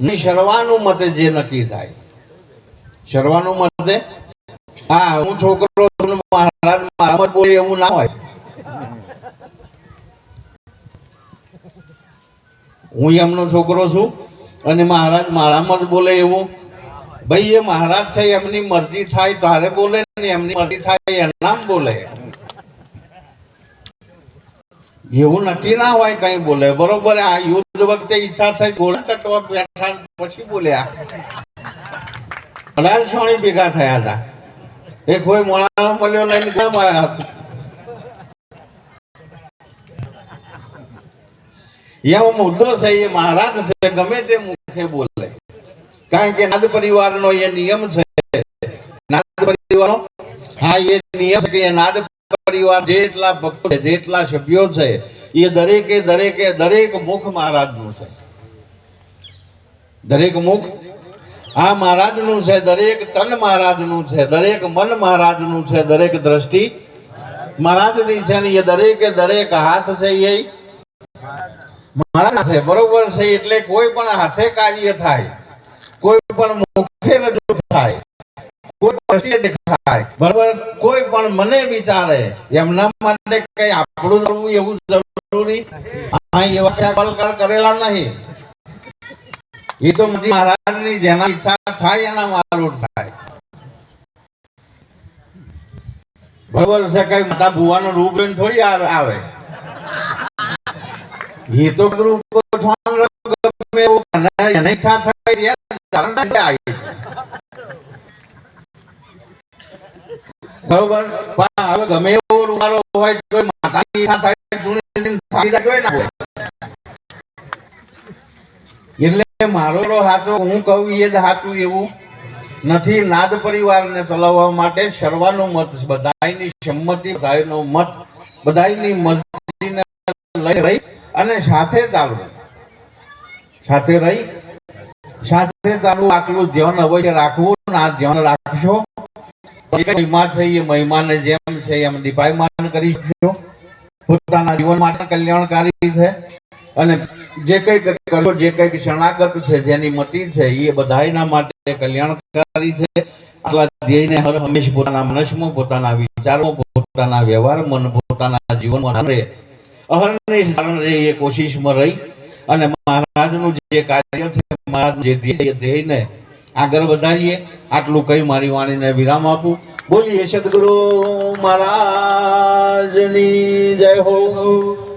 નહીં જે નક્કી થાય. શરવાનું હા, હું છોકરો મહારાજ, મારા મત બોલે એવું ના હોય. હું એમનો છોકરો છું અને મહારાજ મારા મત બોલે એવું. ભાઈ, એ મહારાજ છે, એમની મરજી થાય, તારે બોલે ને એમની મરજી થાય, એના બોલે. એવું નથી ના હોય કઈ બોલે. બરોબર, આ યુદ્ધ વખતે ઈચ્છા થઈ ગોળા બેઠા પછી બોલ્યા. અઢારસો ભેગા થયા હતા. એ કોઈ મોણા મળ્યો લઈને ગામ આવ્યા એવો મુદ્દો છે, એ મહારાજ છે, ગમે તે મુખે બોલે. કારણ કે નાદ પરિવારનો એ નિયમ છે. નાદ પરિવારનો હા, એ નિયમ છે કે નાદ પરિવાર જેટલા ભક્તો છે, જેટલા સભ્યો છે, એ દરેકે દરેકે દરેક મુખ મહારાજનું છે. દરેક મુખ આ મહારાજનું છે, દરેક તન મહારાજનું છે, દરેક મન મહારાજનું છે, દરેક દ્રષ્ટિ મહારાજની છે ને એ દરેકે દરેક હાથ છે એ. મહારાજ છે, બરોબર છે, એટલે કોઈ પણ હાથે કાર્ય થાય, કોઈ પણ મુખે રજૂ થાય. કોઈ દ્રષ્ટિએ દેખાય. બરોબર? કોઈ પણ મને વિચારે, એમના માટે કઈ આપણું કરવું એવું જરૂરી કરેલા નહીં. એ તો પછી મહારાજની જેના ઈચ્છા થાય, એના મારું થાય. બરોબર છે, કઈ માતા ભુવાનું રૂપ લઈને થોડી આવે. એ તો રૂપ એવું ઈચ્છા થાય ત્યાં ધારણ આવી. બરોબર? પણ હવે ગમે એવો રૂવારો હોય તો માતાની ઈચ્છા થાય ધૂણી લઈને જાય ના હોય. એટલે મારો હાચો હું કહું એ જ સાચું એવું નથી. નાદ પરિવારને ચલાવવા માટે સર્વાનો મત બધાની સંમતિ બધાનો મત બધાની મરજીને લઈ રહી અને સાથે ચાલવું. સાથે રહી, સાથે ચાલવું, આટલું ધ્યાન અવશ્ય રાખવું આ ધ્યાન રાખશો. એ મહિમા છે, એ મહિમાને જેમ છે, એમ દીપાયમાન કરી શકશો. પોતાના જીવન માટે કલ્યાણકારી છે. અને જે કંઈક કરો જે કંઈક શરણાગત છે, જેની મતિ છે, એ બધાના માટે કલ્યાણકારી છે. આટલા ધ્યેયને હર હંમેશ પોતાના મનસમાં, પોતાના વિચારોમાં, પોતાના વ્યવહારમાં પોતાના જીવનમાં રહે અહર્નિશ ધારણ રહે એ કોશિશમાં રહી. અને મહારાજનું જે કાર્ય છે મહારાજ જે ધ્યેય ધ્યેયને આગળ વધારીએ. આટલું કહી મારી વાણીને વિરામ આપું. બોલીએ સદગુરુ મહારાજની જય હો.